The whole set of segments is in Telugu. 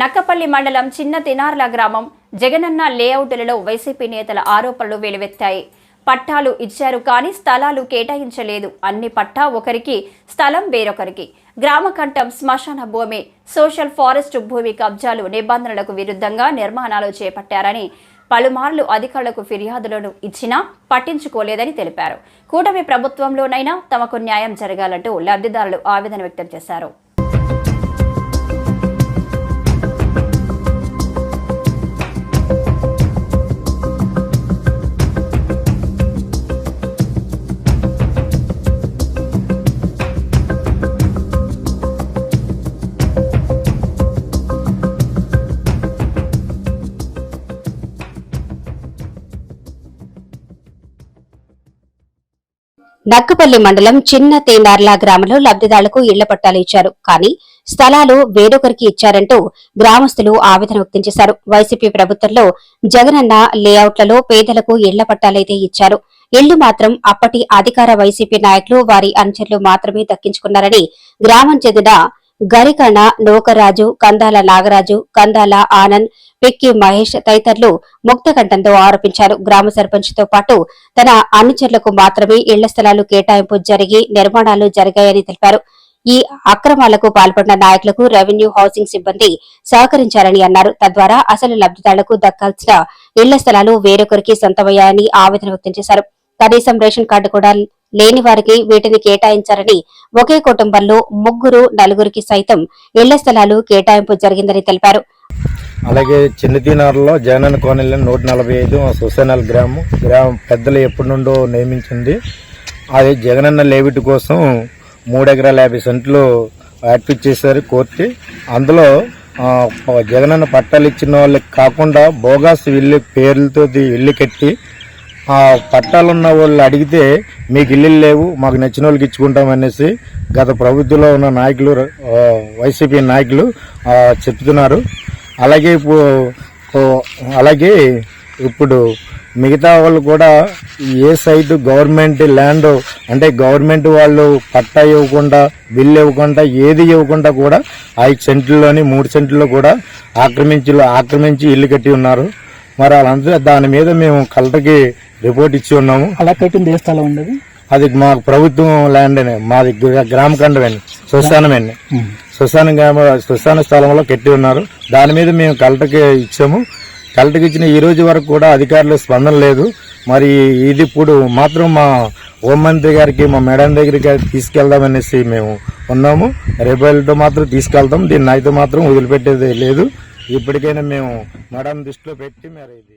నక్కపల్లి మండలం చిన్న తినార్ల గ్రామం జగనన్న లేఅవుట్లలో వైసీపీ నేతల ఆరోపణలు వెలువెత్తాయి. పట్టాలు ఇచ్చారు కానీ స్థలాలు కేటాయించలేదు. అన్ని పట్టా ఒకరికి స్థలం వేరొకరికి. గ్రామకంఠం శ్మశాన భూమి సోషల్ ఫారెస్ట్ భూమి కబ్జాలు నిబంధనలకు విరుద్ధంగా నిర్మాణాలు చేపట్టారని పలుమార్లు అధికారులకు ఫిర్యాదులను ఇచ్చినా పట్టించుకోలేదని తెలిపారు. కూటమి ప్రభుత్వంలోనైనా తమకు న్యాయం జరగాలంటూ లబ్ధిదారులు ఆవేదన వ్యక్తం చేశారు. నక్కపల్లి మండలం చిన్న తేనార్ల గ్రామంలో లబ్ధిదారులకు ఇళ్ళ పట్టాలు ఇచ్చారు. కానీ స్థలాలు వేరొకరికి ఇచ్చారంటూ గ్రామస్తులు ఆవేదన వ్యక్తం చేశారు. వైసీపీ ప్రభుత్వంలో జగనన్న లేఅవుట్లలో పేదలకు ఇళ్ళ పట్టాలైతే ఇచ్చారు. ఇళ్ళు మాత్రం అప్పటి అధికార వైసీపీ నాయకులు వారి అనుచరులు మాత్రమే దక్కించుకున్నారని గ్రామం చెందిన గరికణ నోకరాజు కందాల నాగరాజు కందాల ఆనంద్ పిక్కి మహేష్ తదితరులు ముక్తకంఠంతో ఆరోపించారు. గ్రామ సర్పంచ్తో పాటు తన అనుచరులకు మాత్రమే ఇళ్ళ స్థలాలు కేటాయింపు జరిగి నిర్మాణాలు జరిగాయని తెలిపారు. ఈ అక్రమాలకు పాల్పడిన నాయకులకు రెవెన్యూ హౌసింగ్ సిబ్బంది సహకరించారని అన్నారు. తద్వారా అసలు లబ్దిదారులకు దక్కాల్సిన ఇళ్ళ స్థలాలు వేరొకరికి సొంతమయ్యాయని ఆవేదన వ్యక్తం చేశారు. కనీసం రేషన్ కార్డు కూడా లేని వారికి వీటిని కేటాయించారని ఒకే కుటుంబంలో ముగ్గురు నలుగురికి సైతం ఇళ్ళ స్థలాలు కేటాయింపు జరిగిందని తెలిపారు. అలాగే చిన్నతీనారులో జగనన్న కోనెల్లి నూట నలభై ఐదు సుసేనల్ గ్రామం. గ్రామం పెద్దలు ఎప్పటి నుండో నియమించింది. అది జగనన్న లేవిటి కోసం మూడెకరాల యాభై సెంట్లు అడ్పిట్ చేశారు కోర్టు. అందులో జగనన్న పట్టాలు ఇచ్చిన వాళ్ళకి కాకుండా బోగాస్ ఇల్లు పేర్లతో ఇల్లు కట్టి ఆ పట్టాలు ఉన్న వాళ్ళు అడిగితే మీకు ఇల్లు లేవు మాకు నచ్చిన వాళ్ళకి ఇచ్చుకుంటాం అనేసి గత ప్రభుత్వంలో ఉన్న నాయకులు వైసీపీ నాయకులు చెప్తున్నారు. అలాగే ఇప్పుడు అలాగే ఇప్పుడు మిగతా వాళ్ళు కూడా ఏ సైట్ గవర్నమెంట్ ల్యాండ్ అంటే గవర్నమెంట్ వాళ్ళు పట్టా ఇవ్వకుండా బిల్లు ఇవ్వకుండా ఏది ఇవ్వకుండా కూడా ఐదు సెంట్లలోని మూడు సెంట్లలో కూడా ఆక్రమించి ఆక్రమించి ఇల్లు కట్టి ఉన్నారు. మరి వాళ్ళందరూ దాని మీద మేము కలెక్టర్కి రిపోర్ట్ ఇచ్చి ఉన్నాము. అలా కట్టింది ఏ స్థలం ఉండదు? అది మాకు ప్రభుత్వం ల్యాండ్ మాది గ్రా- గ్రామ కండమేండి శ్మశానమేండి శ్మశాన గ్రామ శ్మశాన స్థలంలో కట్టి ఉన్నారు. దాని మీద మేము కలెక్టర్కి ఇచ్చాము. కలెక్టర్కి ఇచ్చిన ఈ రోజు వరకు కూడా అధికారులు స్పందన లేదు. మరి ఇది ఇప్పుడు మాత్రం మా హోంమంత్రి గారికి మా మేడం దగ్గరికి తీసుకెళ్దామనేసి మేము ఉన్నాము. రేపు మాత్రం తీసుకెళ్తాం. దీన్ని అయితే మాత్రం వదిలిపెట్టేది లేదు. ఇప్పటికైనా మేము మేడం దృష్టిలో పెట్టి మరి ఇది.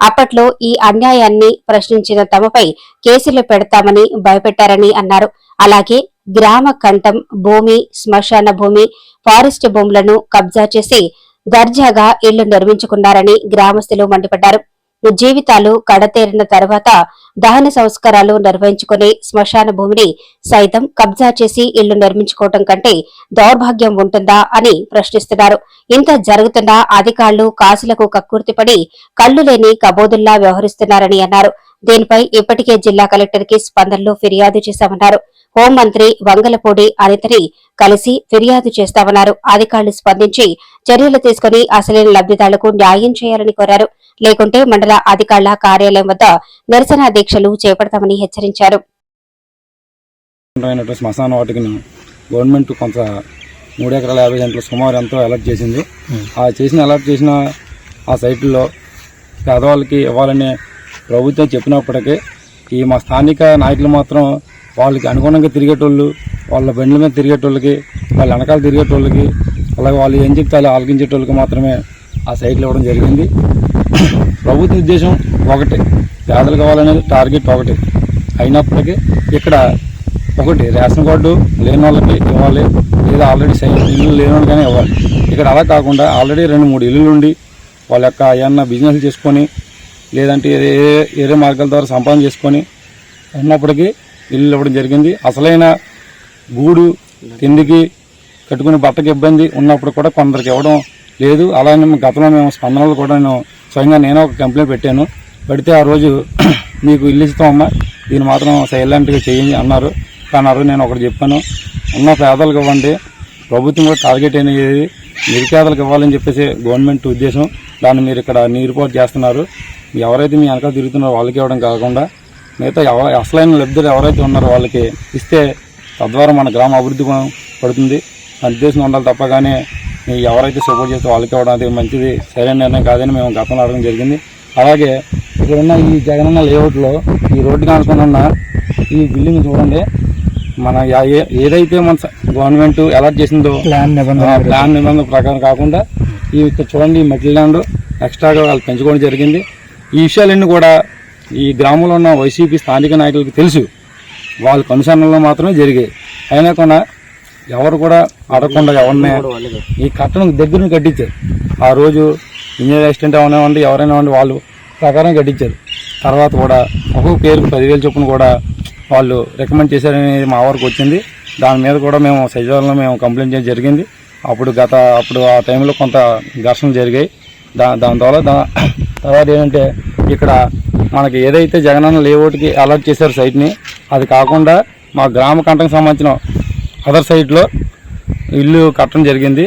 అప్పట్లో ఈ అన్యాయాన్ని ప్రశ్నించిన తమపై కేసులు పెడతామని భయపెట్టారని అన్నారు. అలాగే గ్రామ కంఠం భూమి శ్మశాన భూమి ఫారెస్ట్ భూములను కబ్జా చేసి దర్జాగా ఇళ్ళు నిర్మించుకున్నారని గ్రామస్తులు మండిపడ్డారు. జీవితాలు కడతేరిన తర్వాత దహన సంస్కారాలు నిర్వహించుకుని శ్మశాన భూమిని సైతం కబ్జా చేసి ఇల్లు నిర్మించుకోవటం కంటే దౌర్భాగ్యం ఉంటుందా అని ప్రశ్నిస్తున్నారు. ఇంత జరుగుతున్నా అధికారులు కాసులకు కక్కుర్తిపడి కళ్ళు లేని కబోదుల్లా వ్యవహరిస్తున్నారని అన్నారు. దీనిపై ఇప్పటికే జిల్లా కలెక్టర్కి స్పందనలో ఫిర్యాదు చేశామన్నారు. హోంమంత్రి వంగలపూడి అనితని కలిసి ఫిర్యాదు చేస్తామన్నారు. అధికారులు స్పందించి చర్యలు తీసుకుని అసలైన లబ్ధిదారులకు న్యాయం చేయాలని కోరారు. లేకుంటే మండల అధికారుల కార్యాలయం వద్ద నిరసన దీక్షలు చేపడతామని హెచ్చరించారు. శ్మశాన వాటికను గవర్నమెంట్ కొంత మూడు ఎకరాల యాభై సెంట్లు సుమారు ఎంతో అలర్ట్ చేసింది. ఆ చేసిన అలర్ట్ చేసిన ఆ సైట్లో పేదవాళ్ళకి ఇవ్వాలని ప్రభుత్వం చెప్పినప్పటికీ ఈ మా స్థానిక నాయకులు మాత్రం వాళ్ళకి అనుగుణంగా తిరిగేటోళ్ళు వాళ్ళ బండ్ల మీద తిరిగేటోళ్ళకి వాళ్ళ వెనకాల తిరిగేటోళ్ళకి అలాగే వాళ్ళు ఏం చెప్తే అలా ఆలకించేటోళ్ళకి మాత్రమే ఆ సైట్లు ఇవ్వడం జరిగింది. ప్రభుత్వ ఉద్దేశం ఒకటే. పేదలు కావాలనేది టార్గెట్ ఒకటి. అయినప్పటికీ ఇక్కడ ఒకటి రేషన్ కార్డు లేని వాళ్ళకి ఇవ్వాలి. లేదా ఆల్రెడీ సై ఇల్లు లేని వాళ్ళకైనా ఇవ్వాలి. ఇక్కడ అలా కాకుండా ఆల్రెడీ రెండు మూడు ఇల్లులు ఉండి వాళ్ళ యొక్క ఏమన్నా బిజినెస్ చేసుకొని లేదంటే ఏ ఏరే మార్గాల ద్వారా సంపాదన చేసుకొని ఉన్నప్పటికీ ఇల్లు ఇవ్వడం జరిగింది. అసలైన గూడు తిండికి కట్టుకునే బట్టకి ఇబ్బంది ఉన్నప్పుడు కూడా కొందరికి ఇవ్వడం లేదు. అలానే గతంలో మేము స్పందనలు కూడా నేను స్వయంగా నేను ఒక కంప్లైంట్ పెట్టాను. పెడితే ఆ రోజు మీకు ఇల్లు ఇస్తామమ్మా దీన్ని మాత్రం సైలెంట్గా చేయండి అన్నారు. కానీ ఆ రోజు నేను ఒకటి చెప్పాను. ఉన్న పేదలకు ఇవ్వండి. ప్రభుత్వం కూడా టార్గెట్ అనేది నిరుపేదలకు ఇవ్వాలని చెప్పేసి గవర్నమెంట్ ఉద్దేశం. దాన్ని మీరు ఇక్కడ నీరుపాటు చేస్తున్నారు. ఎవరైతే మీ వెనకాల తిరుగుతున్నారో వాళ్ళకి ఇవ్వడం కాకుండా మిగతా ఎవ అసలైన లబ్ధులు ఎవరైతే ఉన్నారో వాళ్ళకి ఇస్తే తద్వారా మన గ్రామ అభివృద్ధి పడుతుంది. ఉద్దేశం ఉండాలి తప్ప కానీ ఎవరైతే సపోర్ట్ చేస్తే వాళ్ళకి ఇవ్వడం అది మంచిది సరైన నిర్ణయం కాదని మేము గతంలో అడగడం జరిగింది. అలాగే ఇక్కడ ఉన్న ఈ జగనన్న లేఅవుట్లో ఈ రోడ్డు కానుకొని ఉన్న ఈ బిల్డింగ్ చూడండి. మన ఏదైతే మన గవర్నమెంట్ అలాట్ చేసిందో ప్లాన్ నిబంధన ప్లాన్ నిబంధన ప్రకారం కాకుండా ఈ ఇక్కడ చూడండి ఈ మట్టి ల్యాండ్ ఎక్స్ట్రాగా వాళ్ళు పెంచుకోవడం జరిగింది. ఈ విషయాలన్నీ కూడా ఈ గ్రామంలో ఉన్న వైసీపీ స్థానిక నాయకులకు తెలుసు. వాళ్ళ కనుసరణలో మాత్రమే జరిగాయి. అయినా కూడా ఎవరు కూడా అడగకుండా ఎవరిని ఈ కట్టడం దగ్గర కట్టించారు. ఆ రోజు ఇంజనీర్ అసిస్టెంట్ అవనివ్వండి ఎవరైనా ఇవ్వండి వాళ్ళు ప్రకారం కట్టించారు. తర్వాత కూడా ఒక్కొక్క పేరుకు పదివేలు చొప్పున కూడా వాళ్ళు రికమెండ్ చేశారని మా వరకు వచ్చింది. దాని మీద కూడా మేము సచివాలయంలో మేము కంప్లైంట్ చేయడం జరిగింది. అప్పుడు గత అప్పుడు ఆ టైంలో కొంత ఘర్షణలు జరిగాయి. దా దాని ద్వారా దా తర్వాత ఏంటంటే ఇక్కడ మనకి ఏదైతే జగనన్న లేఅవుట్కి అలర్ట్ చేశారు సైట్ని అది కాకుండా మా గ్రామ కంటకు సంబంధించిన అదర్ సైట్లో ఇల్లు కట్టడం జరిగింది.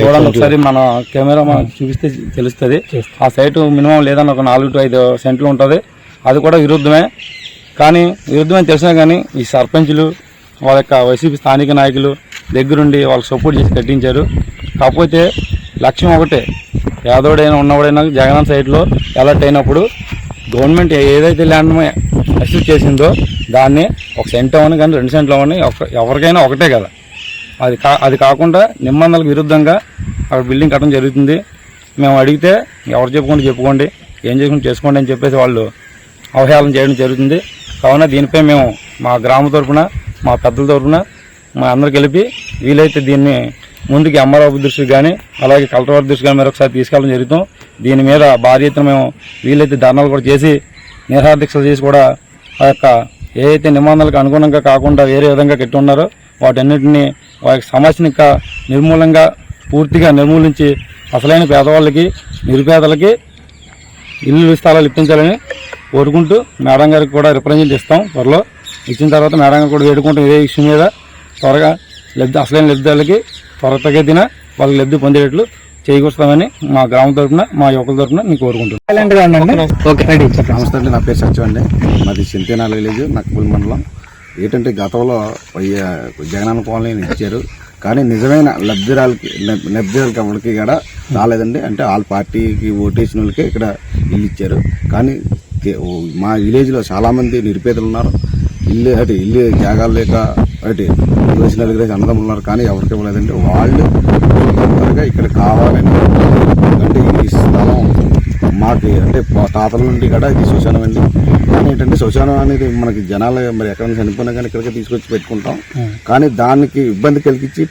చూడండి ఒకసారి మన కెమెరా మనకు చూపిస్తే తెలుస్తుంది. ఆ సైట్ మినిమం లేదన్న ఒక నాలుగు టు ఐదు సెంట్లు ఉంటుంది. అది కూడా విరుద్ధమే. కానీ విరుద్ధమని తెలిసినా కానీ ఈ సర్పంచులు వాళ్ళ యొక్క వైసీపీ స్థానిక నాయకులు దగ్గరుండి వాళ్ళకి సపోర్ట్ చేసి కట్టించారు. కాకపోతే లక్ష్యం ఒకటే. పేదోడైనా ఉన్నవాడైనా జగన్ సైడ్లో అలర్ట్ అయినప్పుడు గవర్నమెంట్ ఏదైతే ల్యాండ్ అసెస్ చేసిందో దాన్ని ఒక సెంట్ అవ్వని కానీ రెండు సెంట్లు అవ్వని ఒక ఎవరికైనా ఒకటే కదా. అది కా అది కాకుండా నిబంధనలకు విరుద్ధంగా అక్కడ బిల్డింగ్ కట్టడం జరుగుతుంది. మేము అడిగితే ఎవరు చెప్పుకుంటే చెప్పుకోండి ఏం చేసుకుంటే చేసుకోండి అని చెప్పేసి వాళ్ళు అవహేళన చేయడం జరుగుతుంది. కావున దీనిపై మేము మా గ్రామ తరఫున మా పెద్దల తరపున మా అందరు కలిపి వీలైతే దీన్ని ముందుకి అమ్మారావు దృష్టికి కానీ అలాగే కలెక్టర్ దృష్టి కానీ మరొకసారి తీసుకెళ్ళడం జరుగుతాం. దీని మీద భారీ ఎత్తున మేము వీలైతే ధర్నాలు కూడా చేసి నిరహార చేసి కూడా ఆ యొక్క ఏదైతే నిబంధనలకు అనుగుణంగా కాకుండా వేరే విధంగా కట్టి ఉన్నారో వాటన్నిటిని వారి సమస్యని నిర్మూలంగా పూర్తిగా నిర్మూలించి అసలైన పేదవాళ్ళకి నిరుపేదలకి ఇల్లు స్థలాలు ఇప్పించాలని కోరుకుంటూ మేడం గారికి కూడా రిప్రజెంట్ ఇస్తాం త్వరలో. ఇచ్చిన తర్వాత మేడం గారు కూడా వేడుకుంటాం ఇదే ఇష్యూ మీద. త్వరగా లబ్ధి అసలైన లబ్ధిదారులకి త్వరతగతిన వాళ్ళకి లబ్ధి పొందేటట్లు చేకూరుస్తామని మా గ్రామం తరపున మా యువకుల తరపున నేను కోరుకుంటున్నాను సైలెంట్గా ఉండండి. ఓకే. రెడీ. చెప్పండి నమస్తే అండి. నా పేరు సత్యం అండి. మాది చింతేనాల విలేజ్ నక్కపల్లి మండలం. ఏంటంటే గతంలో జగనన్న కాలనీని ఇచ్చారు. కానీ నిజమైన లబ్ధిరాలకి లబ్- లబ్ధిదారులకి ఎవరికి కూడా రాలేదండి. అంటే వాళ్ళ పార్టీకి ఓటేసిన వాళ్ళకి ఇక్కడ ఇల్లు ఇచ్చారు. కానీ మా విలేజ్లో చాలామంది నిరుపేదలు ఉన్నారు. ఇల్లు అటు ఇల్లు జాగాలు లేక అటు వేసిన నలుగురు అన్నదమ్ములు ఉన్నారు. కానీ ఎవరికి ఇవ్వలేదండి. వాళ్ళు తొందరగా ఇక్కడ కావాలని అంటే ఈ స్థలం మాకు అంటే తాతల నుండి కూడా ఇది శ్మశానం అండి. కానీ ఏంటంటే శ్మశానం అనేది మనకి జనాలు మరి ఎక్కడ చనిపోయినా కానీ ఇక్కడికి తీసుకొచ్చి పెట్టుకుంటాం. కానీ దానికి ఇబ్బంది కలిగించి